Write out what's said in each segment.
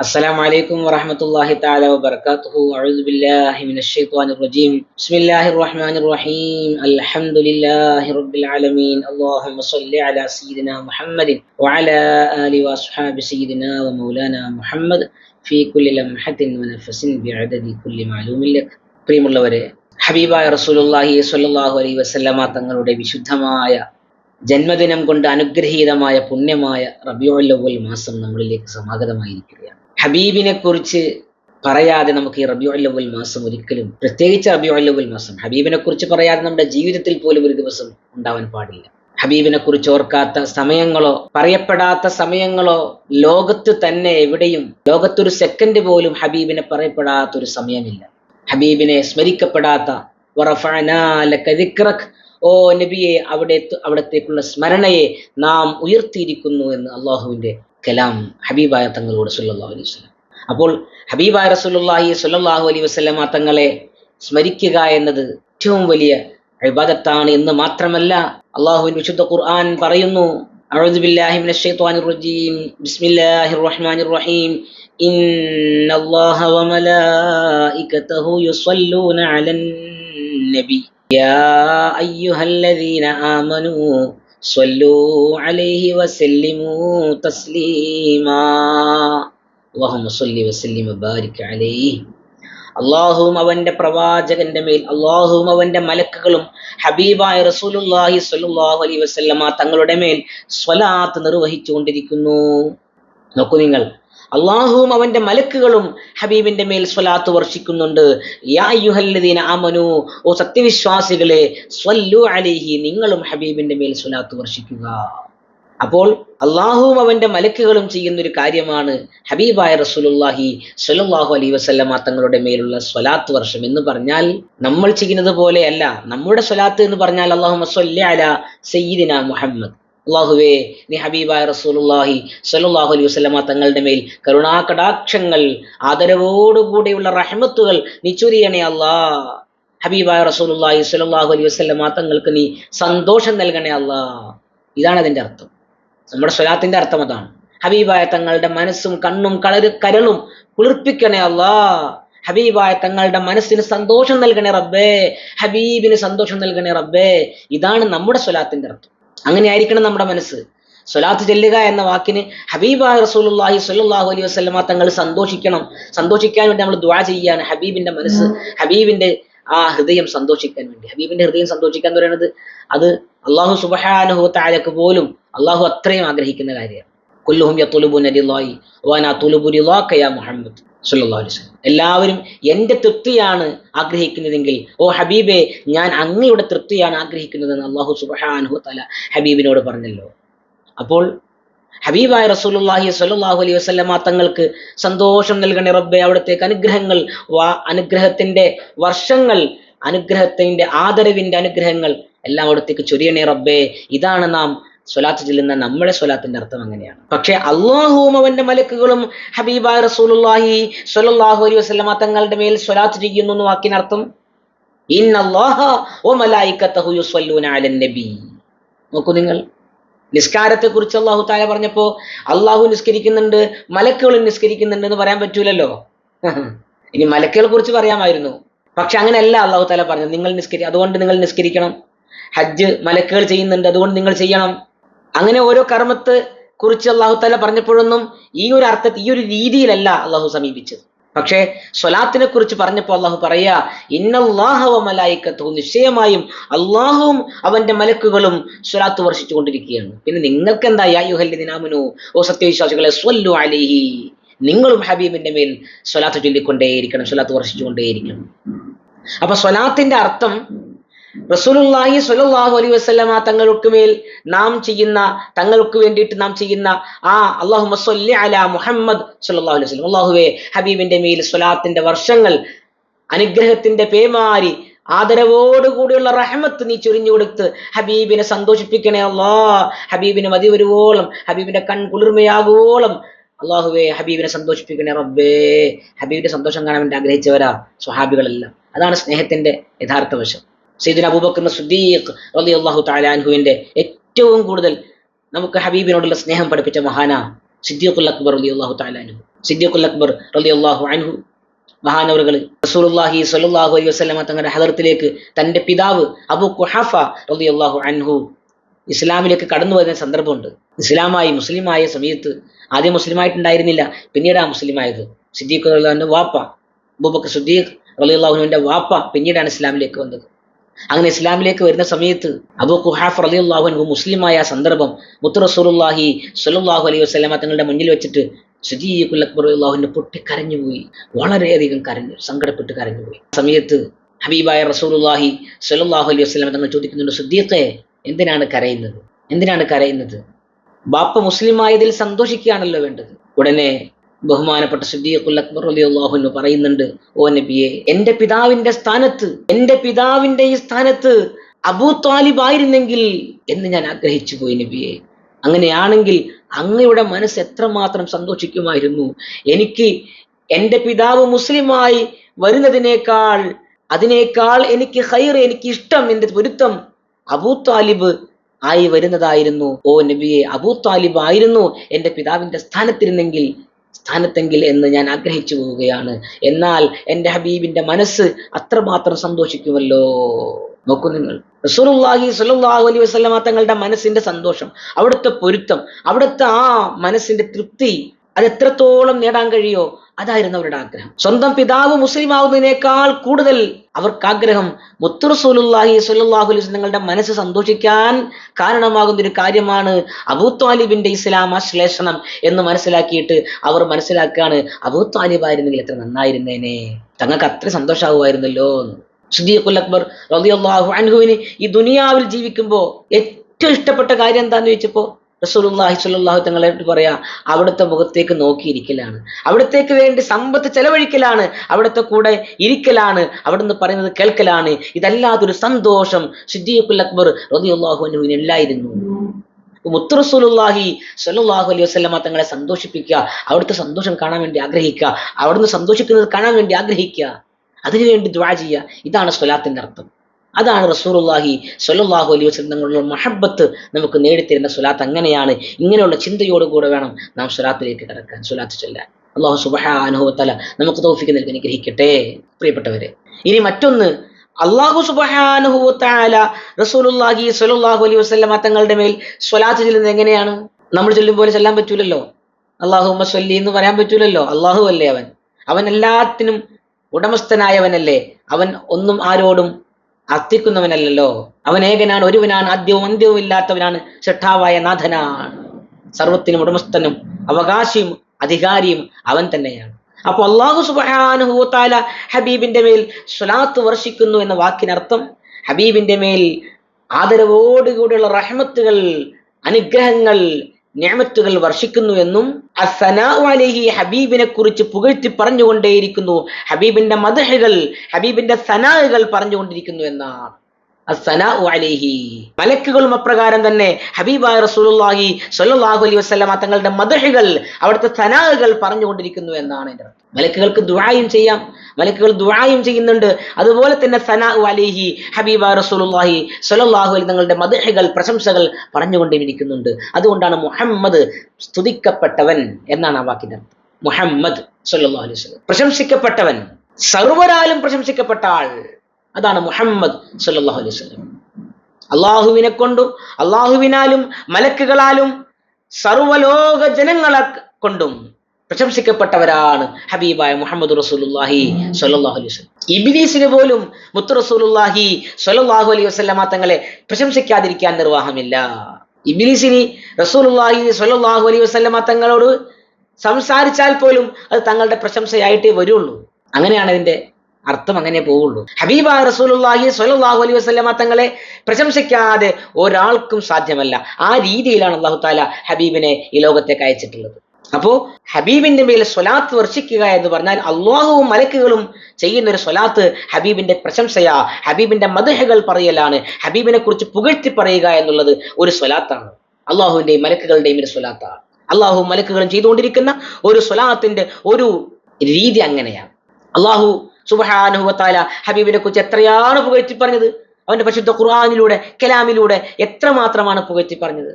السلام عليكم ورحمة الله تعالى وبركاته أعوذ بالله من الشيطان الرجيم بسم الله الرحمن الرحيم الحمد لله رب العالمين اللهم صل على سيدنا محمد وعلى آله وأصحاب سيدنا ومولانا محمد في كل لمحة ونفس بعدد كل معلوم لك പ്രിയമുള്ളവരെ ഹബീബായ റസൂലുള്ളാഹി സ്വല്ലല്ലാഹു അലൈഹി വസല്ലമ തങ്ങളുടെ വിശുദ്ധമായ ജന്മദിനം കൊണ്ട് അനുഗ്രഹീതമായ പുണ്യമായ റബിയുൽ അവ്വൽ മാസം നമ്മളിലേക്ക് സമാഗതമായിരിക്കുകയാണ് ഹബീബിനെ കുറിച്ച് പറയാതെ നമുക്ക് ഈ റബിയോ അവ്വൽ മാസം ഒരിക്കലും പ്രത്യേകിച്ച് റബിയോ അവ്വൽ മാസം ഹബീബിനെ കുറിച്ച് പറയാതെ നമ്മുടെ ജീവിതത്തിൽ പോലും ഒരു ദിവസം ഉണ്ടാവാൻ പാടില്ല. ഹബീബിനെ കുറിച്ച് ഓർക്കാത്ത സമയങ്ങളോ പറയപ്പെടാത്ത സമയങ്ങളോ ലോകത്ത് തന്നെ എവിടെയും ലോകത്തൊരു സെക്കൻഡ് പോലും ഹബീബിനെ പറയപ്പെടാത്ത ഒരു സമയമില്ല. ഹബീബിനെ സ്മരിക്കപ്പെടാത്ത ഓ നബിയെ അവിടെ അവിടത്തേക്കുള്ള സ്മരണയെ നാം ഉയർത്തിയിരിക്കുന്നു എന്ന് അള്ളാഹുവിന്റെ കലാം ഹബീബായ തങ്ങളോട് സല്ലല്ലാഹു അലൈഹി വസല്ലം അപ്പോൾ ഹബീബായ റസൂലുള്ളാഹി സ്വല്ലല്ലാഹു അലൈഹി വസല്ലമ തങ്ങളെ സ്മരിക്കുക എന്നത് ഏറ്റവും വലിയ ഇബാദത്താണ് എന്ന് മാത്രമല്ല അള്ളാഹുവിൻ വിശുദ്ധ ഖുർആൻ പറയുന്നു أعوذ بالله من الشيطان الرجيم بسم الله الرحمن الرحيم إن الله وملائكته يصلون على النبي يا أيها الذين آمنوا صلوا عليه وسلموا تسليما اللهم صل وسلم وبارك عليه അള്ളാഹുവും അവന്റെ പ്രവാചകന്റെ മേൽ അള്ളാഹുവും അവന്റെ മലക്കുകളും ഹബീബായ റസൂലുല്ലാഹി സ്വല്ലല്ലാഹു അലൈഹി വസല്ലമ തങ്ങളുടെ മേൽ സ്വലാത്ത് നിർവഹിച്ചുകൊണ്ടിരിക്കുന്നു നോക്കൂ നിങ്ങൾ അള്ളാഹുവും അവന്റെ മലക്കുകളും ഹബീബിന്റെ മേൽ സ്വലാത്ത് വർഷിക്കുന്നുണ്ട്. യാ ഓ സത്യവിശ്വാസികളെ സ്വല്ലു നിങ്ങളും ഹബീബിന്റെ മേൽ സ്വലാത്ത് വർഷിക്കുക. അപ്പോൾ അള്ളാഹുവും അവന്റെ മലക്കുകളും ചെയ്യുന്ന ഒരു കാര്യമാണ് ഹബീബായ റസൂലുല്ലാഹി സ്വല്ലല്ലാഹു അലൈ വസല്ലമ തങ്ങളുടെ മേലുള്ള സ്വലാത്ത് വർഷം എന്ന് പറഞ്ഞാൽ നമ്മൾ ചെയ്യുന്നത് പോലെയല്ല നമ്മുടെ സ്വലാത്ത് എന്ന് പറഞ്ഞാൽ അള്ളാഹു സയ്യിദിന മുഹമ്മദ്. അള്ളാഹുവേ നീ ഹബീബായ റസൂലുള്ളാഹി സ്വല്ലല്ലാഹു അലൈഹി വസല്ലമ തങ്ങളുടെ മേൽ കരുണാകടാക്ഷങ്ങൾ ആദരവോടുകൂടിയുള്ള റഹ്മത്തുകൾ നീ ചൊരിയണേ അല്ലാ. ഹബീബായ റസൂലുള്ളാഹി സ്വല്ലല്ലാഹു അലൈഹി വസല്ലമ തങ്ങൾക്ക് നീ സന്തോഷം നൽകണേ അല്ലാ. ഇതാണ് അതിന്റെ അർത്ഥം. നമ്മുടെ സ്വലാത്തിന്റെ അർത്ഥം അതാണ്. ഹബീബായ തങ്ങളുടെ മനസ്സും കണ്ണും കളര് കരളും കുളിർപ്പിക്കണേ അല്ലാ. ഹബീബായ തങ്ങളുടെ മനസ്സിന് സന്തോഷം നൽകണേ റബ്ബേ. ഹബീബിന് സന്തോഷം നൽകണേ റബ്ബേ. ഇതാണ് നമ്മുടെ സ്വലാത്തിന്റെ അർത്ഥം. അങ്ങനെ ആയിരിക്കണം നമ്മുടെ മനസ്സ്. സ്വലാത്ത് ചെല്ലുക എന്ന വാക്കിന് ഹബീബായ റസൂലുള്ളാഹി സ്വല്ലല്ലാഹു അലൈഹി വസല്ലമ തങ്ങൾ സന്തോഷിക്കണം. സന്തോഷിക്കാൻ വേണ്ടി നമ്മൾ ദുആ ചെയ്യാണ് ഹബീബിന്റെ മനസ്സ് ഹബീബിന്റെ ആ ഹൃദയം സന്തോഷിക്കാൻ വേണ്ടി. ഹബീബിന്റെ ഹൃദയം സന്തോഷിക്കാൻ എന്ന് പറയുന്നത് അത് അള്ളാഹു സുബഹാനുഹു താലക്ക് പോലും അള്ളാഹു അത്രയും ആഗ്രഹിക്കുന്ന കാര്യമാണ്. കൊല്ലുഹും യത്തുലുബു നദില്ലാഹി വാനാ തുലുബുരി റിളാക യാ മുഹമ്മദ്. അലൈഹി വസല്ലം. എല്ലാവരും എന്റെ തൃപ്തിയാണ് ആഗ്രഹിക്കുന്നതെങ്കിൽ ഓ ഹബീബേ ഞാൻ അങ്ങയുടെ തൃപ്തിയാണ് ആഗ്രഹിക്കുന്നതെന്ന് അള്ളാഹു സുബഹാനുഹു താല ഹബീബിനോട് പറഞ്ഞല്ലോ. അപ്പോൾ ഹബീബായ റസൂലുള്ളാഹി സ്വല്ലല്ലാഹു അലൈഹി വസല്ലമ തങ്ങൾക്ക് സന്തോഷം നൽകണേ റബ്ബെ. അവിടത്തേക്ക് അനുഗ്രഹങ്ങൾ വാ അനുഗ്രഹത്തിന്റെ വർഷങ്ങൾ അനുഗ്രഹത്തിന്റെ ആദരവിന്റെ അനുഗ്രഹങ്ങൾ എല്ലാം അവിടത്തേക്ക് ചൊരിയണേ റബ്ബേ. ഇതാണ് നാം സ്വലാത്ത് ചെല്ലുന്ന നമ്മുടെ സ്വലാത്തിന്റെ അർത്ഥം അങ്ങനെയാണ്. പക്ഷെ അള്ളാഹുവും അവന്റെ മലക്കുകളും ഹബീബായ റസൂലുള്ളാഹി സ്വല്ലല്ലാഹു അലൈഹി വസല്ലമ തങ്ങളുടെ മേൽ സ്വലാത്ത് ചെയ്യുന്നു എന്ന് വാക്കിനർത്ഥം നോക്കൂ നിങ്ങൾ. നിസ്കാരത്തെ കുറിച്ച് അള്ളാഹു താല പറഞ്ഞപ്പോ അള്ളാഹു നിസ്കരിക്കുന്നുണ്ട് മലക്കുകളും നിസ്കരിക്കുന്നുണ്ട് എന്ന് പറയാൻ പറ്റൂലല്ലോ. ഇനി മലക്കുകളെ കുറിച്ച് പറയാമായിരുന്നു. പക്ഷെ അങ്ങനെയല്ല അള്ളാഹു താല പറഞ്ഞത്. നിങ്ങൾ നിസ്കരി അതുകൊണ്ട് നിങ്ങൾ നിസ്കരിക്കണം. ഹജ്ജ് മലക്കുകൾ ചെയ്യുന്നുണ്ട് അതുകൊണ്ട് നിങ്ങൾ ചെയ്യണം. അങ്ങനെ ഓരോ കർമ്മത്തെ കുറിച്ച് അള്ളാഹു താല പറഞ്ഞപ്പോഴൊന്നും ഈ ഒരു അർത്ഥത്തിൽ ഈ ഒരു രീതിയിലല്ല അള്ളാഹു സമീപിച്ചത്. പക്ഷേ സ്വലാത്തിനെ കുറിച്ച് പറഞ്ഞപ്പോൾ അള്ളാഹു പറയാ ഇന്നല്ലാഹവ മലായിക്കത്തു നിശ്ചയമായും അള്ളാഹുവും അവന്റെ മലക്കുകളും സ്വലാത്ത് വർഷിച്ചു കൊണ്ടിരിക്കുകയാണ് പിന്നെ നിങ്ങൾക്ക് എന്താ യായുഹല്ലിനാമനു ഓ സത്യവിശ്വാസികളെ സ്വല്ലു അലിഹി നിങ്ങളും ഹബീബിന്റെ മേൽ സ്വലാത്ത് ചൊല്ലിക്കൊണ്ടേയിരിക്കണം സ്വലാത്ത് വർഷിച്ചുകൊണ്ടേയിരിക്കണം. അപ്പൊ സ്വലാത്തിന്റെ അർത്ഥം റസൂലുള്ളാഹി സ്വല്ലല്ലാഹു അലൈഹി വസല്ലമ തങ്ങൾക്ക് മേൽ നാം ചെയ്യുന്ന തങ്ങൾക്ക് വേണ്ടിയിട്ട് നാം ചെയ്യുന്ന ആ അല്ലാഹുമ്മ സ്വല്ലി അലാ മുഹമ്മദ് സ്വല്ലല്ലാഹു അലൈഹി വസല്ലം. അല്ലാഹുവേ ഹബീബിന്റെ മേൽ സ്വലാത്തിന്റെ വർഷങ്ങൾ അനുഗ്രഹത്തിന്റെ പേമാരി ആദരവോടുകൂടിയുള്ള റഹ്മത്ത് നീ ചൊരിഞ്ഞു കൊടുത്ത് ഹബീബിനെ സന്തോഷിപ്പിക്കണേ അല്ലാ. ഹബീബിനെ മതി വരുവോളം ഹബീബിന്റെ കൺ കുളിർമയാകുവോളം. അള്ളാഹുവേ ഹബീബിനെ സന്തോഷിപ്പിക്കണേ റബ്ബേ. ഹബീബിന്റെ സന്തോഷം കാണാൻ വേണ്ടി ആഗ്രഹിച്ചവരാ സ്വഹാബികളെല്ലാം. അതാണ് സ്നേഹത്തിന്റെ യഥാർത്ഥ വശം. സയ്യിദിന അബൂബക്കർ സുദ്ദീഖ് റളിയല്ലാഹു തആല അൻഹുവിന്റെ ഏറ്റവും കൂടുതൽ നമുക്ക് ഹബീബിനോടുള്ള സ്നേഹം പഠിപ്പിച്ച മഹാന സിദ്ദീഖുൽ അക്ബർ റളിയല്ലാഹു തആല അൻഹു. സിദ്ദീഖുൽ അക്ബർ റളിയല്ലാഹു അൻഹു മഹാനവറുകൾ റസൂലുള്ളാഹി സ്വല്ലല്ലാഹു അലൈഹി വസല്ലമ തങ്ങളുടെ ഹദർത്തിലേക്ക് തന്റെ പിതാവ് അബു കുഹഫ അള്ളാഹു അൻഹു ഇസ്ലാമിലേക്ക് കടന്നു വരുന്ന സന്ദർഭമുണ്ട്. ഇസ്ലാമായി മുസ്ലിമായ സമയത്ത് ആദ്യം മുസ്ലിമായിട്ടുണ്ടായിരുന്നില്ല പിന്നീടാ മുസ്ലിമായത്. സിദ്ദീഖ് റളിയല്ലാഹുവിന്റെ വാപ്പ അബൂബക്കർ സിദ്ദീഖ് റളിയല്ലാഹുവിന്റെ വാപ്പ പിന്നീടാണ് ഇസ്ലാമിലേക്ക് വന്നത്. അങ്ങനെ ഇസ്ലാമിലേക്ക് വരുന്ന സമയത്ത് അബൂ കുഹാഫ് റളിയല്ലാഹു അൻഹു മുസ്ലിമായ സന്ദർഭം മുത്തു റസൂലുള്ളാഹി സ്വല്ലല്ലാഹു അലൈഹി വസല്ലമ തങ്ങളുടെ മുന്നിൽ വെച്ചിട്ട് സുജീഖുൽ അക്ബർ റളിയല്ലാഹുവിന്റെ പൊട്ടി കരഞ്ഞുപോയി വളരെയധികം കരഞ്ഞു സങ്കടപ്പെട്ട് കരഞ്ഞുപോയി സമയത്ത് ഹബീബായ റസൂലുള്ളാഹി സ്വല്ലല്ലാഹു അലൈഹി വസ്ലാമ തങ്ങൾ ചോദിക്കുന്നുണ്ട് സുദ്ദീഖെ എന്തിനാണ് കരയുന്നത്? എന്തിനാണ് കരയുന്നത്? ബാപ്പ മുസ്ലിമായതിൽ സന്തോഷിക്കുകയാണല്ലോ വേണ്ടത്. ഉടനെ ബഹുമാനപ്പെട്ട സുദ്ദീഖുൽ അക്ബർ റളിയല്ലാഹു അൻഹു പറയുന്നുണ്ട് ഓ നബിയെ എന്റെ പിതാവിന്റെ സ്ഥാനത്ത് എന്റെ പിതാവിന്റെ ഈ സ്ഥാനത്ത് അബൂ താലിബ് ആയിരുന്നെങ്കിൽ എന്ന് ഞാൻ ആഗ്രഹിച്ചു പോയി നബിയെ. അങ്ങനെയാണെങ്കിൽ അങ്ങയുടെ മനസ്സ് എത്രമാത്രം സന്തോഷിക്കുമായിരുന്നു? എനിക്ക് എന്റെ പിതാവ് മുസ്ലിമായി വരുന്നതിനേക്കാൾ അതിനേക്കാൾ എനിക്ക് ഹൈർ എനിക്ക് ഇഷ്ടം എന്റെ പൊരുത്തം അബൂ താലിബ് ആയി വരുന്നതായിരുന്നു. ഓ നബിയെ അബൂ താലിബ് ആയിരുന്നു എന്റെ പിതാവിന്റെ സ്ഥാനത്തിരുന്നെങ്കിൽ സ്ഥാനത്തെങ്കിൽ എന്ന് ഞാൻ ആഗ്രഹിച്ചു പോവുകയാണ്. എന്നാൽ എന്റെ ഹബീബിന്റെ മനസ്സ് അത്രമാത്രം സന്തോഷിക്കുമല്ലോ? നോക്കൂ നിങ്ങൾ. റസൂലുള്ളാഹി സ്വല്ലല്ലാഹു അലൈഹി വസല്ലമ തങ്ങളുടെ മനസ്സിന്റെ സന്തോഷം അവിടുത്തെ പൊരുത്തം അവിടുത്തെ ആ മനസ്സിന്റെ തൃപ്തി അത് എത്രത്തോളം നേടാൻ കഴിയോ അതായിരുന്നു അവരുടെ ആഗ്രഹം. സ്വന്തം പിതാവ് മുസ്ലിം ആവുന്നതിനേക്കാൾ കൂടുതൽ അവർക്ക് ആഗ്രഹം മുത്തുറസൂലുല്ലാഹി സുല്ലാഹു അലൈഹി തങ്ങളുടെ മനസ്സ് സന്തോഷിക്കാൻ കാരണമാകുന്ന ഒരു കാര്യമാണ് അബൂത്വാലിബിന്റെ ഇസ്ലാം ആശ്ലേഷണം എന്ന് മനസ്സിലാക്കിയിട്ട് അവർ മനസ്സിലാക്കുകയാണ് അബൂ താലിബ് ആയിരുന്നെങ്കിൽ എത്ര നന്നായിരുന്നേനെ. തങ്ങൾക്ക് അത്ര സന്തോഷമാകുമായിരുന്നല്ലോ സുദീഖുൽ അക്ബർ അൻഹുവിന് ഈ ദുനിയാവിൽ ജീവിക്കുമ്പോൾ ഏറ്റവും ഇഷ്ടപ്പെട്ട കാര്യം എന്താന്ന് ചോദിച്ചപ്പോ റസൂലുള്ളാഹി സ്വല്ലല്ലാഹു തങ്ങളെ പറയാ. അവിടുത്തെ മുഖത്തേക്ക് നോക്കിയിരിക്കലാണ്. അവിടത്തേക്ക് വേണ്ടി സമ്പത്ത് ചെലവഴിക്കലാണ്. അവിടുത്തെ കൂടെ ഇരിക്കലാണ്. അവിടുന്ന് പറയുന്നത് കേൾക്കലാണ്. ഇതല്ലാതൊരു സന്തോഷം സിദ്ദീഖുൽ അക്ബർ അൻഹു ഇല്ലായിരുന്നു. മുത്തു റസൂലുള്ളാഹി സ്വല്ലല്ലാഹു അലൈഹി വസല്ലമ തങ്ങളെ സന്തോഷിപ്പിക്കുക. അവിടുത്തെ സന്തോഷം കാണാൻ വേണ്ടി ആഗ്രഹിക്കുക. അവിടുന്ന് സന്തോഷിക്കുന്നത് കാണാൻ വേണ്ടി ആഗ്രഹിക്കുക. അതിനുവേണ്ടി ദ്വാ ചെയ്യുക. ഇതാണ് സ്വലാത്തിന്റെ അർത്ഥം. അതാണ് റസൂലുള്ളാഹി സ്വല്ലല്ലാഹു അലൈഹി വസല്ലം തങ്ങളുടെ മഹബത്ത് നമുക്ക് നേടിത്തരുന്ന സ്വലാത്ത് അങ്ങനെയാണ്. ഇങ്ങനെയുള്ള ചിന്തയോടുകൂടെ വേണം നാം സ്വലാത്തിലേക്ക് കടക്കാൻ സ്വലാത്ത് ചൊല്ലാൻ. അള്ളാഹു സുബ്ഹാനഹു അനുഭവത്തല നമുക്ക് തോഫിക്ക് നൽകി അനുഗ്രഹിക്കട്ടെ. പ്രിയപ്പെട്ടവരെ ഇനി മറ്റൊന്ന് അള്ളാഹു സുബ്ഹാനഹു വതആല റസൂലുള്ളാഹി സ്വല്ലല്ലാഹു അലൈഹി വസ്ലമ തങ്ങളുടെ മേൽ സ്വലാത്ത് ചെല്ലുന്നത് എങ്ങനെയാണ്? നമ്മൾ ചൊല്ലും പോലെ ചെല്ലാൻ പറ്റൂലല്ലോ. അള്ളാഹു സ്വല്ലി എന്ന് പറയാൻ പറ്റൂലല്ലോ. അള്ളാഹു അല്ലേ അവൻ? അവൻ എല്ലാത്തിനും ഉടമസ്ഥനായവനല്ലേ? അവൻ ഒന്നും ആരോടും അർത്ഥിക്കുന്നവനല്ലല്ലോ. അവൻ ഏകനാണ് ഒരുവനാണ് ആദ്യവും അന്ത്യവും ഇല്ലാത്തവനാണ്. ശ്രദ്ധാവായ നാഥനാണ്. സർവത്തിനും ഉടമസ്ഥനും അവകാശിയും അധികാരിയും അവൻ തന്നെയാണ്. അപ്പൊ അള്ളാഹു സുബാനുഹൂത്താല ഹബീബിന്റെ മേൽ സ്വലാത്ത് വർഷിക്കുന്നു എന്ന വാക്കിനർത്ഥം ഹബീബിന്റെ മേൽ ആദരവോടുകൂടിയുള്ള റഹ്മത്തുകൾ അനുഗ്രഹങ്ങൾ ഞാമത്തുകൾ വർഷിക്കുന്നു എന്നും അലൈഹി ഹബീബിനെ കുറിച്ച് പുകഴ്ത്തി പറഞ്ഞുകൊണ്ടേയിരിക്കുന്നു. ഹബീബിന്റെ മദഹകൾ ഹബീബിന്റെ സനാഹുകൾ പറഞ്ഞുകൊണ്ടിരിക്കുന്നു എന്നാണ്. അലൈഹി. മലക്കുകളും അപ്രകാരം തന്നെ ഹബീബായ റസൂലുള്ളാഹി സ്വല്ലല്ലാഹു അലൈഹി വസല്ലമ തങ്ങളുടെ മദഹുകൾ അവിടുത്തെ സനാഹുകൾ പറഞ്ഞുകൊണ്ടിരിക്കുന്നു എന്നാണ് എന്റെ അർത്ഥം. മലക്കുകൾക്ക് ദുആയും ചെയ്യാം മലക്കുകൾ ദുആയും ചെയ്യുന്നുണ്ട്. അതുപോലെ തന്നെ സനാഹു അലൈഹി ഹബീബായ റസൂലുള്ളാഹി സ്വല്ലല്ലാഹു അലൈഹി തങ്ങളുടെ മദഹുകൾ പ്രശംസകൾ പറഞ്ഞുകൊണ്ടിരിക്കുന്നുണ്ട്. അതുകൊണ്ടാണ് മുഹമ്മദ് സ്തുതിക്കപ്പെട്ടവൻ എന്നാണ് ആ വാക്കിന്റെ അർത്ഥം. മുഹമ്മദ് സ്വല്ലല്ലാഹു അലൈഹി വസല്ലം. പ്രശംസിക്കപ്പെട്ടവൻ സർവരാലും പ്രശംസിക്കപ്പെട്ട ആൾ അതാണ് മുഹമ്മദ് സല്ലാഹു അലൈഹി വസല്ലം. അള്ളാഹുവിനെ കൊണ്ടും അള്ളാഹുവിനാലും മലക്കുകളാലും സർവലോക ജനങ്ങളെ കൊണ്ടും പ്രശംസിക്കപ്പെട്ടവരാണ് ഹബീബായ മുഹമ്മദ് റസൂലുല്ലാഹി സ്വല്ലല്ലാഹു അലൈഹി വസല്ലം. ഇബിലീസിന് പോലും മുത്തു റസൂലുള്ളാഹി സ്വല്ലല്ലാഹു അലൈഹി വസല്ലമ തങ്ങളെ പ്രശംസിക്കാതിരിക്കാൻ നിർവാഹമില്ല. ഇബിലീസിനി റസൂലുല്ലാഹി സ്വല്ലല്ലാഹു അലൈഹി വസല്ലമ തങ്ങളോട് സംസാരിച്ചാൽ പോലും അത് തങ്ങളുടെ പ്രശംസയായിട്ടേ വരുള്ളൂ. അങ്ങനെയാണ് ഇതിന്റെ അർത്ഥം അങ്ങനെ പോവുള്ളൂ. ഹബീബ റസൂലുള്ളാഹി സ്വല്ലല്ലാഹു അലൈഹി വസല്ലമ തങ്ങളെ പ്രശംസിക്കാതെ ഒരാൾക്കും സാധ്യമല്ല. ആ രീതിയിലാണ് അള്ളാഹു താല ഹബീബിനെ ഈ ലോകത്തേക്ക് അയച്ചിട്ടുള്ളത്. അപ്പോ ഹബീബിന്റെ മേൽ സ്വലാത്ത് വർഷിക്കുക എന്ന് പറഞ്ഞാൽ അള്ളാഹുവും മലക്കുകളും ചെയ്യുന്ന ഒരു സ്വലാത്ത് ഹബീബിന്റെ പ്രശംസയാ ഹബീബിന്റെ മദഹകൾ പറയലാണ് ഹബീബിനെ കുറിച്ച് പുകഴ്ത്തി പറയുക എന്നുള്ളത് ഒരു സ്വലാത്താണ്. അള്ളാഹുവിന്റെയും മലക്കുകളുടെയും ഒരു സ്വലാത്താണ്. അള്ളാഹു മലക്കുകളും ചെയ്തുകൊണ്ടിരിക്കുന്ന ഒരു സ്വലാത്തിന്റെ ഒരു രീതി അങ്ങനെയാണ്. അള്ളാഹു സുബഹാനുഹത്താല ഹബീബിനെ കുറിച്ച് എത്രയാണ് പുകഴ്ത്തി പറഞ്ഞത് അവന്റെ പരിശുദ്ധ ഖുർആാനിലൂടെ കലാമിലൂടെ എത്രമാത്രമാണ് പുകഴ്ത്തി പറഞ്ഞത്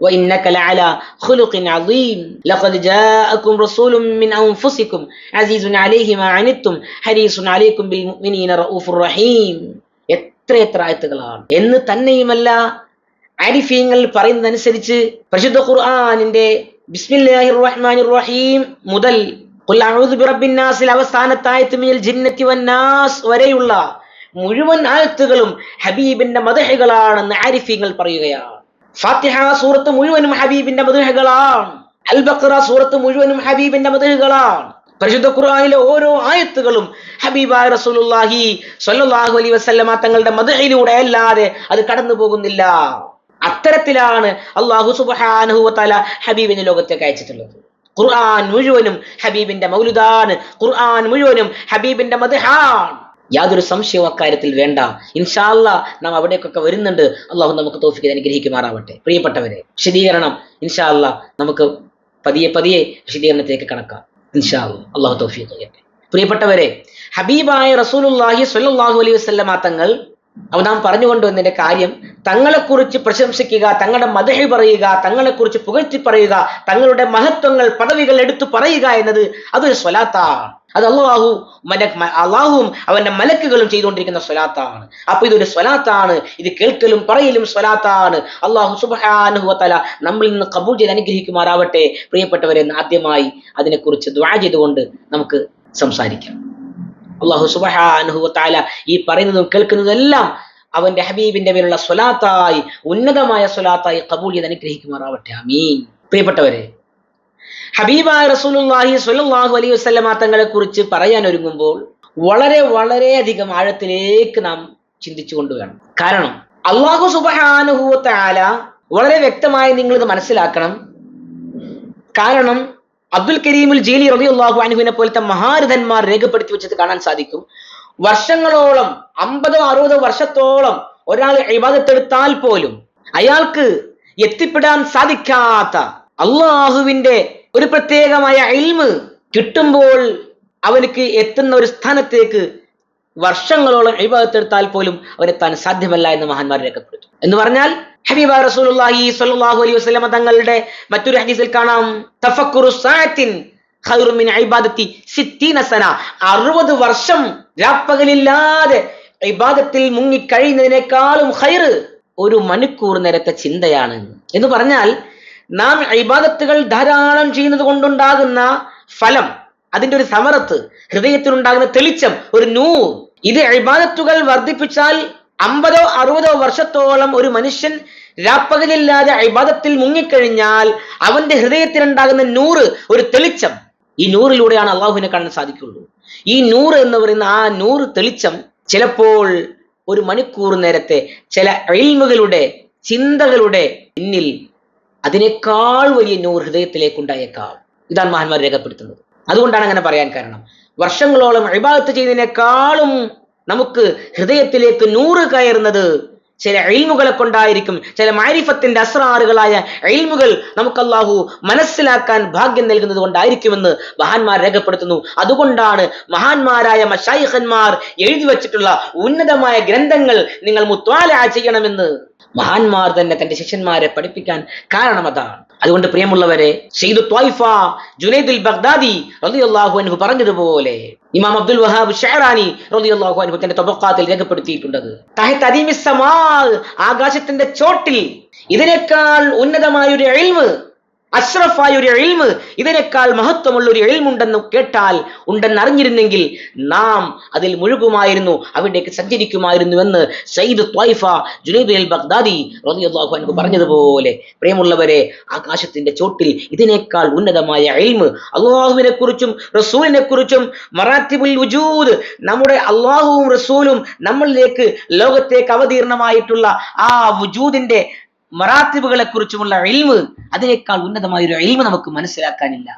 وإنك لعلى خلق عظيم لقد جاءكم رسول من أنفسكم عزيز عليه ما عنتم حريص عليكم بالمؤمنين رؤوف رحيم എത്ര എത്ര ആയത്തുകളാണ് എന്ന് തന്നെയുമല്ല ആരിഫീങ്ങൾ പറയുന്നതനുസരിച്ച് പരിശുദ്ധ ഖുർആാനിന്റെ ബിസ്മില്ലാഹിർ റഹ്മാനിർ റഹീം മുതൽ ഖുൽ അവസാനത്തായത്തുമിൽ ജിന്നത്തി വന്നാസ് വരെയുള്ള മുഴുവൻ ആയത്തുകളും ഹബീബിന്റെ മതഹകളാണെന്ന് ആരിഫീങ്ങൾ പറയുകയാണ്. ഫാത്തിഹ സൂറത്ത് മുഴുവനും ഹബീബിന്റെ മതഹകളാണ് അൽ ബഖറ സൂറത്ത് മുഴുവനും ഹബീബിന്റെ മതഹകളാണ് പരിശുദ്ധ ഖുർആനിലെ ഓരോ ആയത്തുകളും ഹബീബായ റസൂലുള്ളാഹി സ്വല്ലല്ലാഹു അലൈഹി വസല്ലമ തങ്ങളുടെ മദഹിലൂടെ അല്ലാതെ അത് കടന്നു പോകുന്നില്ല. അത്തരത്തിലാണ് അള്ളാഹു സുബ്ഹാനഹു വതആല ഹബീബിനെ ലോകത്തേക്ക് അയച്ചിട്ടുള്ളത്. ഖുർആൻ മുഴുവനും ഹബീബിന്റെ മൗലുദാണ്. ഖുർആൻ മുഴുവനും ഹബീബിന്റെ മദ്ഹാണ്. യാതൊരു സംശയവും അക്കാര്യത്തിൽ വേണ്ട. ഇൻഷാല്ല നാം അവിടേക്കൊക്കെ വരുന്നുണ്ട്. അള്ളാഹു നമുക്ക് തോഫിക്ക് അനുഗ്രഹിക്കുമാറാവട്ടെ. പ്രിയപ്പെട്ടവരെ വിശദീകരണം. ഇൻഷാല്ല നമുക്ക് പതിയെ പതിയെ വിശദീകരണത്തിലേക്ക് കടക്കാം. ഇൻഷാല്ല അള്ളാഹു തോഫിക്ക് പ്രിയപ്പെട്ടവരെ ഹബീബായ റസൂലുല്ലാഹി സ്വല്ലല്ലാഹു അലൈഹി വസല്ലമ തങ്ങൾ അവ നാം പറഞ്ഞുകൊണ്ടുവന്നതിന്റെ കാര്യം തങ്ങളെക്കുറിച്ച് പ്രശംസിക്കുക തങ്ങളുടെ മതഹി പറയുക തങ്ങളെക്കുറിച്ച് പുകഴ്ത്തി പറയുക തങ്ങളുടെ മഹത്വങ്ങൾ പദവികൾ എടുത്തു പറയുക എന്നത് അതൊരു സ്വലാത്താണ്. അത് അള്ളാഹു മലക് അള്ളാഹുവും അവന്റെ മലക്കുകളും ചെയ്തുകൊണ്ടിരിക്കുന്ന സ്വലാത്താണ്. അപ്പൊ ഇതൊരു സ്വലാത്താണ്. ഇത് കേൾക്കലും പറയലും സ്വലാത്താണ്. അള്ളാഹു സുബാനുഹുല നമ്മളിൽ നിന്ന് കബൂൾ ചെയ്ത് അനുഗ്രഹിക്കുമാറാവട്ടെ. പ്രിയപ്പെട്ടവരെ ആദ്യമായി അതിനെക്കുറിച്ച് ദ്വാ ചെയ്തുകൊണ്ട് നമുക്ക് സംസാരിക്കാം. അള്ളാഹു സുബഹാനുഹുവത്താല ഈ പറയുന്നതും കേൾക്കുന്നതെല്ലാം അവന്റെ ഹബീബിന്റെ മേലുള്ള സ്വലാത്തായി ഉന്നതമായ സ്വലാത്തായി കബൂൾ ചെയ്ത് അനുഗ്രഹിക്കുമാറാവട്ടെ. അമീൻ പ്രിയപ്പെട്ടവരെ ഹബീബായ റസൂലുള്ളാഹി സ്വല്ലല്ലാഹു അലൈഹി വസല്ലമ തങ്ങളെ കുറിച്ച് പറയാൻ ഒരുങ്ങുമ്പോൾ വളരെ വളരെയധികം ആഴത്തിലേക്ക് നാം ചിന്തിച്ചു കൊണ്ടുവേണം കാരണം അള്ളാഹു സുബഹാനുഹുവത്താല വളരെ വ്യക്തമായി നിങ്ങൾ ഇത് മനസ്സിലാക്കണം. കാരണം അബ്ദുൽ കരീമുൽ ജീലി റബി അള്ളാഹു അനുവിനെ പോലത്തെ മഹാരഥന്മാർ രേഖപ്പെടുത്തി വെച്ചത് കാണാൻ സാധിക്കും. വർഷങ്ങളോളം അമ്പതോ അറുപതോ വർഷത്തോളം ഒരാൾ ഇബാദത്തെടുത്താൽ പോലും അയാൾക്ക് എത്തിപ്പെടാൻ സാധിക്കാത്ത അള്ളാഹുവിന്റെ ഒരു പ്രത്യേകമായ ഇൽമ് കിട്ടുമ്പോൾ അവനക്ക് എത്തുന്ന ഒരു സ്ഥാനത്തേക്ക് വർഷങ്ങളോളം ഇബാദത്തെടുത്താൽ പോലും അവനെത്താൻ സാധ്യമല്ല എന്ന് മഹാന്മാർ രേഖപ്പെടുത്തും. എന്ന് പറഞ്ഞാൽ ഹബീബ റസൂലുള്ളാഹി സ്വല്ലല്ലാഹു അലൈഹി വസല്ലമ തങ്ങളുടെ മറ്റൊരു ഹദീസിൽ കാണാം. തഫക്കുറു സാഅത്തിൻ ഖൈറു മിൻ ഇബാദത്തി സിത്തീന സന. 60 വർഷം രാപ്പകലില്ലാതെ ഇബാദത്തിൽ മുങ്ങി കഴിയുന്നതിനേക്കാളും ഖൈർ ഒരു മണിക്കൂർ നേരത്തെ ചിന്തയാണ്. എന്ന് പറഞ്ഞാൽ നാം ഇബാദത്തുകൾ ധാരാളം ചെയ്യുന്നത് കൊണ്ടുണ്ടാകുന്ന ഫലം അതിന്റെ ഒരു സമറത്ത് ഹൃദയത്തിനുണ്ടാകുന്ന തെളിച്ചം ഒരു നൂർ. ഇത് ഇബാദത്തുകൾ വർദ്ധിപ്പിച്ചാൽ അമ്പതോ അറുപതോ വർഷത്തോളം ഒരു മനുഷ്യൻ രാപ്പകലില്ലാതെ അഴിബാദത്തിൽ മുങ്ങിക്കഴിഞ്ഞാൽ അവന്റെ ഹൃദയത്തിലുണ്ടാകുന്ന നൂറ് ഒരു തെളിച്ചം. ഈ നൂറിലൂടെയാണ് അള്ളാഹുവിനെ കാണാൻ സാധിക്കുള്ളൂ. ഈ നൂറ് എന്ന് പറയുന്ന ആ നൂറ് തെളിച്ചം ചിലപ്പോൾ ഒരു മണിക്കൂർ നേരത്തെ ചില എൽമുകളുടെ ചിന്തകളുടെ പിന്നിൽ അതിനേക്കാൾ വലിയ നൂർ ഹൃദയത്തിലേക്ക് ഉണ്ടായേക്കാം ഇതാണ് മഹാന്മാർ രേഖപ്പെടുത്തുന്നത്. അതുകൊണ്ടാണ് അങ്ങനെ പറയാൻ കാരണം. വർഷങ്ങളോളം ഇബാദത്ത് ചെയ്തതിനേക്കാളും നമുക്ക് ഹൃദയത്തിലേക്ക് നൂറ് കയറുന്നത് ചില എൽമുകളെ കൊണ്ടായിരിക്കും ചില മാരിഫത്തിന്റെ അസ്രാറുകളായ എൽമുകൾ നമുക്ക് അള്ളാഹു മനസ്സിലാക്കാൻ ഭാഗ്യം നൽകുന്നത് കൊണ്ടായിരിക്കുമെന്ന് മഹാന്മാർ രേഖപ്പെടുത്തുന്നു. അതുകൊണ്ടാണ് മഹാന്മാരായ മഷായിഖന്മാർ എഴുതി വച്ചിട്ടുള്ള ഉന്നതമായ ഗ്രന്ഥങ്ങൾ നിങ്ങൾ മുത്വാല ചെയ്യണമെന്ന് മഹാന്മാർ തന്നെ തന്റെ ശിഷ്യന്മാരെ പഠിപ്പിക്കാൻ കാരണം അതാണ്. അതുകൊണ്ട് പ്രിയമുള്ളവരെ ജുനൈദുൽ ബഗ്ദാദി റളിയല്ലാഹു അൻഹു പറഞ്ഞതുപോലെ ഇമാം അബ്ദുൽ വഹാബ് ഷെഹറാനി റളിയല്ലാഹു അൻഹു തന്റെ തൊബക്കാത്തിൽ രേഖപ്പെടുത്തിയിട്ടുണ്ട് ആകാശത്തിന്റെ ചോട്ടിൽ ഇതിനേക്കാൾ ഉന്നതമായ ഒരു എൽമ് അഷ്റഫായ ഒരു എൽമ് ഇതിനേക്കാൾ മഹത്വമുള്ള ഒരു എൽമുണ്ടെന്ന് കേട്ടാൽ ഉണ്ടെന്ന് അറിഞ്ഞിരുന്നെങ്കിൽ നാം അതിൽ മുഴുകുമായിരുന്നു അവിടേക്ക് സഞ്ചരിക്കുമായിരുന്നു എന്ന് സയ്യിദ് ത്വൈഫ ജുനൈദ് അൽ ബഗ്ദാദി റളിയല്ലാഹു അൻഹു പറഞ്ഞതുപോലെ. പ്രിയമുള്ളവരെ ആകാശത്തിന്റെ ചോട്ടിൽ ഇതിനേക്കാൾ ഉന്നതമായ എൽമ് അള്ളാഹുവിനെ കുറിച്ചും റസൂലിനെ കുറിച്ചും മറാത്തിബുൽ വുജൂദ് നമ്മുടെ അള്ളാഹുവും റസൂലും നമ്മളിലേക്ക് ലോകത്തേക്ക് അവതീർണമായിട്ടുള്ള ആ വുജൂദിന്റെ മറാത്തിബുകളെ കുറിച്ചുമുള്ള ഇൽമ് അതിനേക്കാൾ ഉന്നതമായ ഒരു ഇൽമ് നമുക്ക് മനസ്സിലാക്കാനില്ല.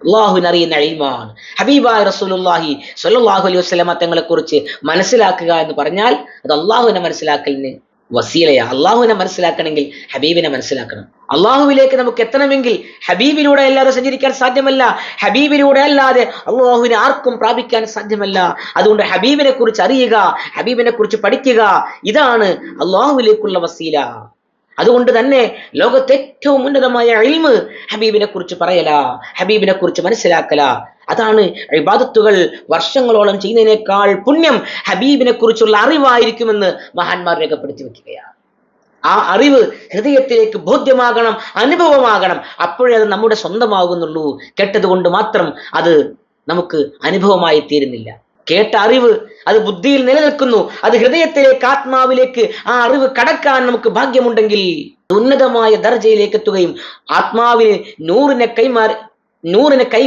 അള്ളാഹുവിന് അറിയുന്ന അഴിമാണ് ഹബീബായ റസൂലുള്ളാഹി സ്വല്ലല്ലാഹു അലൈഹി വസ്ലമ തങ്ങളെ കുറിച്ച് മനസ്സിലാക്കുക എന്ന് പറഞ്ഞാൽ അത് അള്ളാഹുവിനെ മനസ്സിലാക്കലിന് വസീലയാ അള്ളാഹുവിനെ മനസ്സിലാക്കണമെങ്കിൽ ഹബീബിനെ മനസ്സിലാക്കണം. അള്ളാഹുവിലേക്ക് നമുക്ക് എത്തണമെങ്കിൽ ഹബീബിലൂടെ അല്ലാതെ സഞ്ചരിക്കാൻ സാധ്യമല്ല. ഹബീബിലൂടെ അല്ലാതെ അള്ളാഹുവിനെ ആർക്കും പ്രാപിക്കാൻ സാധ്യമല്ല. അതുകൊണ്ട് ഹബീബിനെ കുറിച്ച് അറിയുക ഹബീബിനെ കുറിച്ച് പഠിക്കുക ഇതാണ് അള്ളാഹുവിലേക്കുള്ള വസീല. അതുകൊണ്ട് തന്നെ ലോകത്തെ ഏറ്റവും ഉന്നതമായ അഴിമ് ഹബീബിനെ കുറിച്ച് പറയല ഹബീബിനെ കുറിച്ച് മനസ്സിലാക്കല. അതാണ് ഇബാദത്തുകൾ വർഷങ്ങളോളം ചെയ്യുന്നതിനേക്കാൾ പുണ്യം ഹബീബിനെ കുറിച്ചുള്ള അറിവായിരിക്കുമെന്ന് മഹാന്മാർ രേഖപ്പെടുത്തി വെക്കുകയാണ്. ആ അറിവ് ഹൃദയത്തിലേക്ക് ബോധ്യമാകണം അനുഭവമാകണം. അപ്പോഴേ അത് നമ്മുടെ സ്വന്തമാകുന്നുള്ളൂ. കേട്ടതുകൊണ്ട് മാത്രം അത് നമുക്ക് അനുഭവമായി തീരുന്നില്ല. കേട്ട അറിവ് അത് ബുദ്ധിയിൽ നിലനിൽക്കുന്നു. അത് ഹൃദയത്തിലേക്ക് ആത്മാവിലേക്ക് ആ അറിവ് കടക്കാൻ നമുക്ക് ഭാഗ്യമുണ്ടെങ്കിൽ ഉന്നതമായ ദർജയിലേക്ക് എത്തുകയും ആത്മാവിന് നൂറിനെ കൈമാറി നൂറിനെ കൈ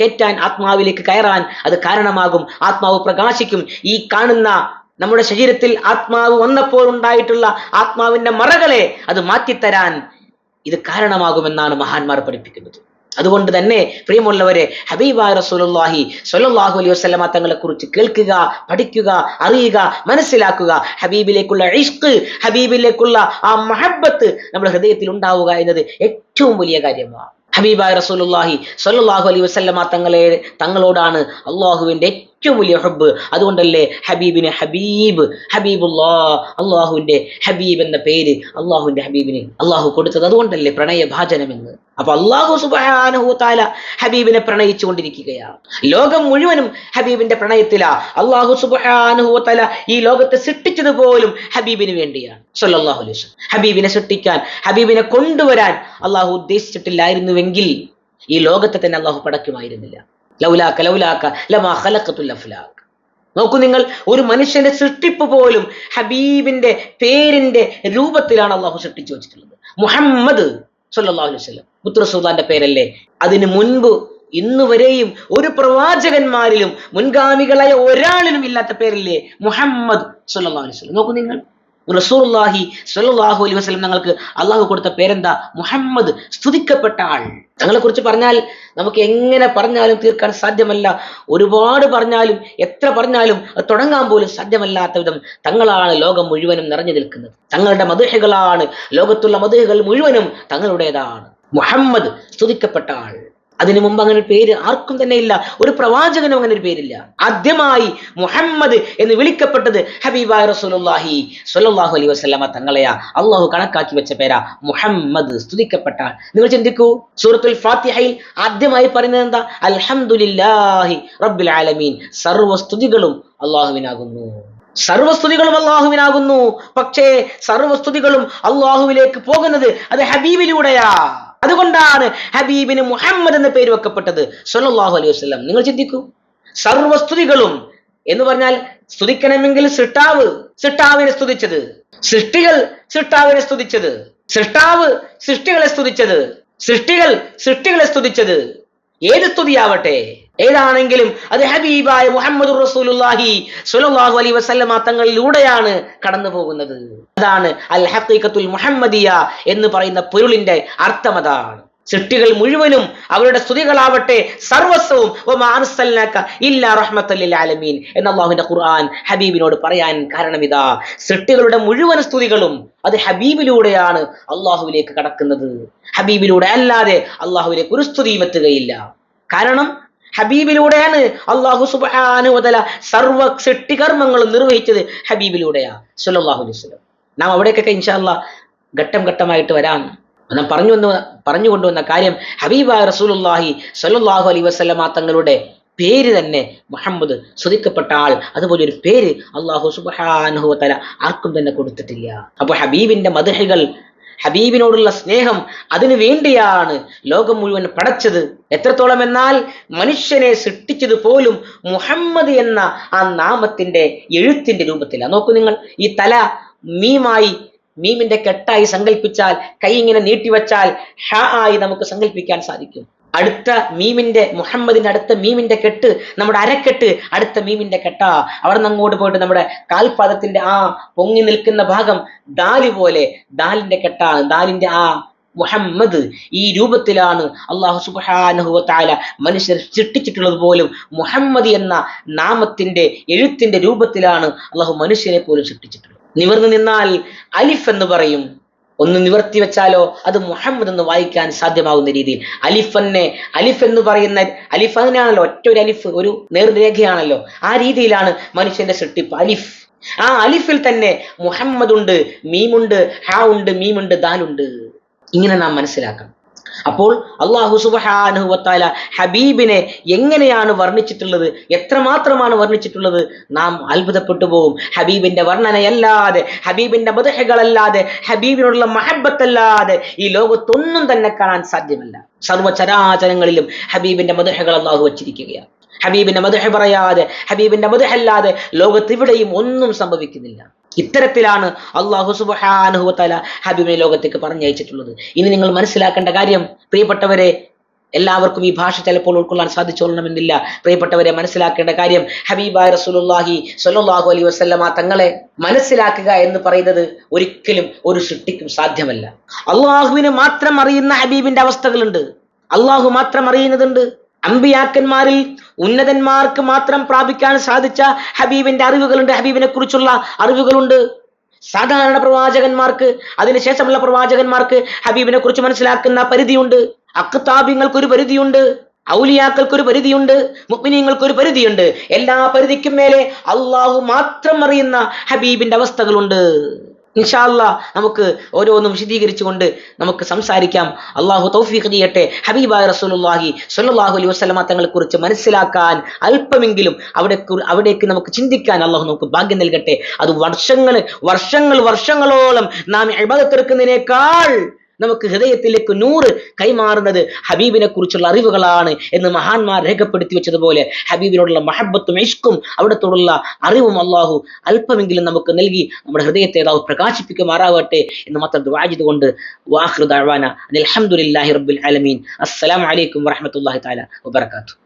കയറ്റാൻ ആത്മാവിലേക്ക് കയറാൻ അത് കാരണമാകും. ആത്മാവ് പ്രകാശിക്കും. ഈ കാണുന്ന നമ്മുടെ ശരീരത്തിൽ ആത്മാവ് വന്നപ്പോൾ ഉണ്ടായിട്ടുള്ള ആത്മാവിന്റെ മറകളെ അത് മാറ്റിത്തരാൻ ഇത് കാരണമാകുമെന്നാണ് മഹാന്മാർ പഠിപ്പിക്കുന്നത്. അതുകൊണ്ട് തന്നെ പ്രിയമുള്ളവരെ ഹബീബായ റസൂലുള്ളാഹി സ്വല്ലല്ലാഹു അലൈഹി വസല്ലമ തങ്ങളെ കുറിച്ച് കേൾക്കുക പഠിക്കുക അറിയുക മനസ്സിലാക്കുക. ഹബീബിലേക്കുള്ള ഇഷ്ക് ഹബീബിലേക്കുള്ള ആ മഹബത്ത് നമ്മുടെ ഹൃദയത്തിൽ ഉണ്ടാവുക എന്നത് ഏറ്റവും വലിയ കാര്യമാണ്. ഹബീബായ റസൂലുള്ളാഹി സ്വല്ലല്ലാഹു അലൈഹി വസല്ലമ തങ്ങളെ തങ്ങളോടാണ് അള്ളാഹുവിന്റെ ഏറ്റവും വലിയ ഹബ്ബ്. അതുകൊണ്ടല്ലേ ഹബീബിന് ഹബീബ് ഹബീബുല്ലാ അള്ളാഹുവിന്റെ ഹബീബ് എന്ന പേര് അള്ളാഹുവിന്റെ ഹബീബിന് അള്ളാഹു കൊടുത്തത്. അതുകൊണ്ടല്ലേ പ്രണയഭാജനം എന്ന്. അപ്പൊ അള്ളാഹു സുബാനഹു താല ഹബീബിനെ പ്രണയിച്ചു കൊണ്ടിരിക്കുകയാണ് ലോകം മുഴുവനും ഹബീബിന്റെ പ്രണയത്തിലാ. അള്ളാഹു സുബാനഹു താല ഈ ലോകത്തെ സൃഷ്ടിച്ചത് പോലും ഹബീബിന് വേണ്ടിയാണ്. സല്ലാഹു അലൈഹി ഹബീബിനെ സൃഷ്ടിക്കാൻ ഹബീബിനെ കൊണ്ടുവരാൻ അള്ളാഹു ഉദ്ദേശിച്ചിട്ടില്ലായിരുന്നുവെങ്കിൽ ഈ ലോകത്തെ തന്നെ അള്ളാഹു പടക്കുമായിരുന്നില്ല. ലൗലാക്ക ലൗലാക്ക ലമാ ഖലഖത്തുൽ അഫ്ലാഖ്. നോക്കൂ നിങ്ങൾ ഒരു മനുഷ്യന്റെ സൃഷ്ടിപ്പ് പോലും ഹബീബിന്റെ പേരിന്റെ രൂപത്തിലാണ് അള്ളാഹു സൃഷ്ടിച്ചു വെച്ചിട്ടുള്ളത്. മുഹമ്മദ് സല്ലല്ലാഹു അലൈഹി വസല്ലം. മുത്തുറസൂദാന്റെ പേരല്ലേ? അതിനു മുൻപ് ഇന്ന് വരെയും ഒരു പ്രവാചകന്മാരിലും മുൻഗാമികളായ ഒരാളിലും ഇല്ലാത്ത പേരല്ലേ മുഹമ്മദ് സല്ലല്ലാഹു അലൈഹി വസല്ലം. നോക്കൂ നിങ്ങൾ റസൂലുള്ളാഹി സ്വല്ലല്ലാഹു അലൈഹി വസല്ലം ഞങ്ങൾക്ക് അള്ളാഹു കൊടുത്ത പേരെന്താ? മുഹമ്മദ് സ്തുതിക്കപ്പെട്ട ആൾ. തങ്ങളെ കുറിച്ച് പറഞ്ഞാൽ നമുക്ക് എങ്ങനെ പറഞ്ഞാലും തീർക്കാൻ സാധ്യമല്ല. ഒരുപാട് പറഞ്ഞാലും എത്ര പറഞ്ഞാലും അത് തുടങ്ങാൻ പോലും സാധ്യമല്ലാത്ത വിധം തങ്ങളാണ് ലോകം മുഴുവനും നിറഞ്ഞു നിൽക്കുന്നത്. തങ്ങളുടെ മധുഹകളാണ്. ലോകത്തുള്ള മധുഹകൾ മുഴുവനും തങ്ങളുടേതാണ്. മുഹമ്മദ് സ്തുതിക്കപ്പെട്ട ആൾ. അതിനു മുമ്പ് അങ്ങനെ ഒരു പേര് ആർക്കും തന്നെ ഇല്ല. ഒരു പ്രവാചകനും അങ്ങനെ ഒരു പേരില്ല. ആദ്യമായി മുഹമ്മദ് എന്ന് വിളിക്കപ്പെട്ടത് ഹബീബായ റസൂലുള്ളാഹി സ്വല്ലല്ലാഹു അലൈഹി വസല്ലമ തങ്ങളെയാ. അള്ളാഹു കണക്കാക്കി വെച്ച പേരാ മുഹമ്മദ്. സ്തുതിക്കപ്പെട്ട നിങ്ങൾ ചിന്തിക്കൂ സൂറത്തുൽ ഫാത്തിഹയിൽ ആദ്യമായി പറയുന്നത് എന്താ? അൽഹംദുലില്ലാഹി റബ്ബിൽ ആലമീൻ. സർവസ്തുതികളും അള്ളാഹുവിനാകുന്നു സർവസ്തുതികളും അള്ളാഹുവിനാകുന്നു പക്ഷേ സർവസ്തുതികളും അള്ളാഹുവിലേക്ക് പോകുന്നത് അത് ഹബീബിലൂടെയാ. അതുകൊണ്ടാണ് ഹബീബിന് മുഹമ്മദ് എന്ന പേര് വെക്കപ്പെട്ടത്. സൊല്ലാഹു അലൈഹി വസ്ലം നിങ്ങൾ ചിന്തിക്കൂ. സർവസ്തുതികളും എന്ന് പറഞ്ഞാൽ സ്തുതിക്കണമെങ്കിൽ സിട്ടാവ് സിട്ടാവിനെ സ്തുതിച്ചത്. സൃഷ്ടികൾ സിട്ടാവിനെ സ്തുതിച്ചത്. സൃഷ്ടാവ് സൃഷ്ടികളെ സ്തുതിച്ചത്. സൃഷ്ടികൾ സൃഷ്ടികളെ സ്തുതിച്ചത്. ഏത് സ്തുതിയാവട്ടെ? ഏതാണെങ്കിലും അത് ഹബീബായ മുഹമ്മദ് റസൂലുള്ളാഹി സ്വല്ലല്ലാഹു അലൈഹി വസല്ലമ തങ്ങളിലൂടെയാണ് കടന്നു പോകുന്നത് അതാണ് അൽ ഹഖീഖത്തുൽ മുഹമ്മദിയ എന്ന് പറയുന്ന പൊരുളിന്റെ അർത്ഥം അതാണ്. സൃഷ്ടികൾ മുഴുവനും അവരുടെ സ്തുതികളാവട്ടെ സർവസ്വവും ആലമീൻ എന്ന അള്ളാഹുവിന്റെ ഖുർആൻ ഹബീബിനോട് പറയാൻ കാരണം ഇതാ. സൃഷ്ടികളുടെ മുഴുവൻ സ്തുതികളും അത് ഹബീബിലൂടെയാണ് അള്ളാഹുവിലേക്ക് കടക്കുന്നത്. ഹബീബിലൂടെ അല്ലാതെ അള്ളാഹുവിലേക്ക് ഒരു സ്തുതിയും എത്തുകയില്ല. കാരണം ഹബീബിലൂടെയാണ് അള്ളാഹു സുബ്ഹാനഹു സർവ സർവ സൃഷ്ടികർമ്മങ്ങളും നിർവഹിച്ചത് ഹബീബിലൂടെയാ സല്ലല്ലാഹു അലൈഹി വസല്ലം. നാം അവിടേക്കൊക്കെ ഇൻഷാല്ല ഘട്ടം ഘട്ടമായിട്ട് വരാം. നാം പറഞ്ഞു വന്ന പറഞ്ഞു കൊണ്ടുവന്ന കാര്യം ഹബീബ റസൂലുല്ലാഹി സല്ലല്ലാഹു അലൈ വസല്ലമ തങ്ങളുടെ പേര് തന്നെ മുഹമ്മദ് സ്വദിക്കപ്പെട്ട ആൾ. അതുപോലെ ഒരു പേര് അള്ളാഹു സുബ്ഹാനഹു വതആല ആർക്കും തന്നെ കൊടുത്തിട്ടില്ല. അപ്പോൾ ഹബീബിന്റെ മദഹകൾ ഹബീബിനോടുള്ള സ്നേഹം അതിനു വേണ്ടിയാണ് ലോകം മുഴുവൻ പടച്ചത്. എത്രത്തോളം എന്നാൽ മനുഷ്യനെ സൃഷ്ടിച്ചത് പോലും മുഹമ്മദ് എന്ന ആ നാമത്തിന്റെ എഴുത്തിന്റെ രൂപത്തിലാണ്. നോക്കൂ നിങ്ങൾ ഈ തല മീമായി മീമിന്റെ കെട്ടായി സങ്കല്പിച്ചാൽ കൈ ഇങ്ങനെ നീട്ടിവച്ചാൽ ഹ ആയി നമുക്ക് സങ്കല്പിക്കാൻ സാധിക്കും. അടുത്ത മീമിന്റെ മുഹമ്മദിന്റെ അടുത്ത മീമിന്റെ കെട്ട് നമ്മുടെ അരക്കെട്ട് അടുത്ത മീമിന്റെ കെട്ടാ. അവിടെ നിന്ന് അങ്ങോട്ട് പോയിട്ട് നമ്മുടെ കാൽപാദത്തിന്റെ ആ പൊങ്ങി നിൽക്കുന്ന ഭാഗം ദാലി പോലെ ദാലിന്റെ കെട്ടാണ് ദാലിന്റെ ആ മുഹമ്മദ് ഈ രൂപത്തിലാണ് അള്ളാഹു സുബാനഹുവ താല മനുഷ്യർ സൃഷ്ടിച്ചിട്ടുള്ളത് പോലും. മുഹമ്മദ് എന്ന നാമത്തിന്റെ എഴുത്തിന്റെ രൂപത്തിലാണ് അള്ളാഹു മനുഷ്യനെ പോലും സൃഷ്ടിച്ചിട്ടുള്ളത്. നിവർന്നു നിന്നാൽ അലിഫ് എന്ന് പറയും. ഒന്ന് നിവർത്തി വെച്ചാലോ? അത് മുഹമ്മദ് എന്ന് വായിക്കാൻ സാധ്യമാകുന്ന രീതിയിൽ. അലിഫ് തന്നെ അലിഫ് എന്ന് പറയുന്ന അലിഫ് അതിനാണല്ലോ ഒറ്റ ഒരു അലിഫ് ഒരു നേർരേഖയാണല്ലോ. ആ രീതിയിലാണ് മനുഷ്യന്റെ സൃഷ്ടിപ്പ്. അലിഫ്. ആ അലിഫിൽ തന്നെ മുഹമ്മദ് ഉണ്ട് മീമുണ്ട് ഹാ ഉണ്ട് മീമുണ്ട് ദാലുണ്ട്. ഇങ്ങനെ നാം മനസ്സിലാക്കണം. അപ്പോൾ അള്ളാഹു സുബാനുഹുവത്താല ഹബീബിനെ എങ്ങനെയാണ് വർണിച്ചിട്ടുള്ളത്? എത്രമാത്രമാണ് വർണിച്ചിട്ടുള്ളത്? നാം അത്ഭുതപ്പെട്ടു പോകും ഹബീബിന്റെ വർണനയല്ലാതെ ഹബീബിന്റെ മധുഹകളല്ലാതെ ഹബീബിനോടുള്ള മഹബത്തല്ലാതെ ഈ ലോകത്തൊന്നും തന്നെ കാണാൻ സാധ്യമല്ല. സർവചരാചരങ്ങളിലും ഹബീബിന്റെ മധുഹകൾ അള്ളാഹു വച്ചിരിക്കുകയാണ്. ഹബീബിന്റെ മധുഹ പറയാതെ ഹബീബിന്റെ മധുഹല്ലാതെ ലോകത്തിവിടെയും ഒന്നും സംഭവിക്കുന്നില്ല. ഇത്തരത്തിലാണ് അള്ളാഹു സുബാനുഹുവല ഹബീബിനെ ലോകത്തേക്ക് പറഞ്ഞയച്ചിട്ടുള്ളത്. ഇനി നിങ്ങൾ മനസ്സിലാക്കേണ്ട കാര്യം പ്രിയപ്പെട്ടവരെ എല്ലാവർക്കും ഈ ഭാഷ ചിലപ്പോൾ ഉൾക്കൊള്ളാൻ സാധിച്ചോളണമെന്നില്ല. പ്രിയപ്പെട്ടവരെ മനസ്സിലാക്കേണ്ട കാര്യം ഹബീബായ റസൂലുള്ളാഹി സ്വല്ലല്ലാഹു അലൈഹി വസല്ലമ തങ്ങളെ മനസ്സിലാക്കുക എന്ന് പറയുന്നത് ഒരിക്കലും ഒരു സൃഷ്ടിക്കും സാധ്യമല്ല. അള്ളാഹുവിന് മാത്രം അറിയുന്ന ഹബീബിന്റെ അവസ്ഥകളുണ്ട്. അള്ളാഹു മാത്രം അറിയുന്നതുണ്ട്. അമ്പിയാക്കന്മാരിൽ ഉന്നതന്മാർക്ക് മാത്രം പ്രാപിക്കാൻ സാധിച്ച ഹബീബിന്റെ അറിവുകളുണ്ട് ഹബീബിനെ കുറിച്ചുള്ള അറിവുകളുണ്ട്. സാധാരണ പ്രവാചകന്മാർക്ക് അതിനുശേഷമുള്ള പ്രവാചകന്മാർക്ക് ഹബീബിനെ കുറിച്ച് മനസ്സിലാക്കുന്ന പരിധിയുണ്ട്. അക്താബിങ്ങൾക്ക് ഒരു പരിധിയുണ്ട് ഔലിയാക്കൾക്ക് ഒരു പരിധിയുണ്ട് മുഗ്മിനീങ്ങൾക്ക് ഒരു പരിധിയുണ്ട്. എല്ലാ പരിധിക്കും മേലെ അള്ളാഹു മാത്രം അറിയുന്ന ഹബീബിന്റെ അവസ്ഥകളുണ്ട്. ഇൻഷാല്ല നമുക്ക് ഓരോന്നും വിശദീകരിച്ചുകൊണ്ട് നമുക്ക് സംസാരിക്കാം. അള്ളാഹു തൗഫീഖ് ചെയ്യട്ടെ. ഹബീബായ റസൂലുള്ളാഹി സ്വല്ലല്ലാഹു അലൈഹി വസല്ലമ തങ്ങളെ കുറിച്ച് മനസ്സിലാക്കാൻ അല്പമെങ്കിലും അവിടെ അവിടേക്ക് നമുക്ക് ചിന്തിക്കാൻ അള്ളാഹു നമുക്ക് ഭാഗ്യം നൽകട്ടെ. അത് വർഷങ്ങൾ വർഷങ്ങൾ വർഷങ്ങളോളം നാം ഇബാദത്തെടുക്കുന്നതിനേക്കാൾ നമുക്ക് ഹൃദയത്തിലേക്ക് നൂറ് കൈമാറുന്നത് ഹബീബിനെ കുറിച്ചുള്ള അറിവുകളാണ് എന്ന് മഹാന്മാർ രേഖപ്പെടുത്തി വെച്ചതുപോലെ ഹബീബിനോടുള്ള മഹബത്തും ഇഷ്കും അവിടത്തോടുള്ള അറിവും അള്ളാഹു അല്പമെങ്കിലും നമുക്ക് നൽകി നമ്മുടെ ഹൃദയത്തെ അതാവ് പ്രകാശിപ്പിക്കുമാറാവട്ടെ എന്ന് മാത്രം വാജിത് കൊണ്ട് വാഹൃദാന അലഹമുല്ലാഹി റബ്ബുൽ ആലമീൻ. അസ്സലാം വലൈക്കും വറഹമത്തല്ലാഹി താല വബർക്കാത്തു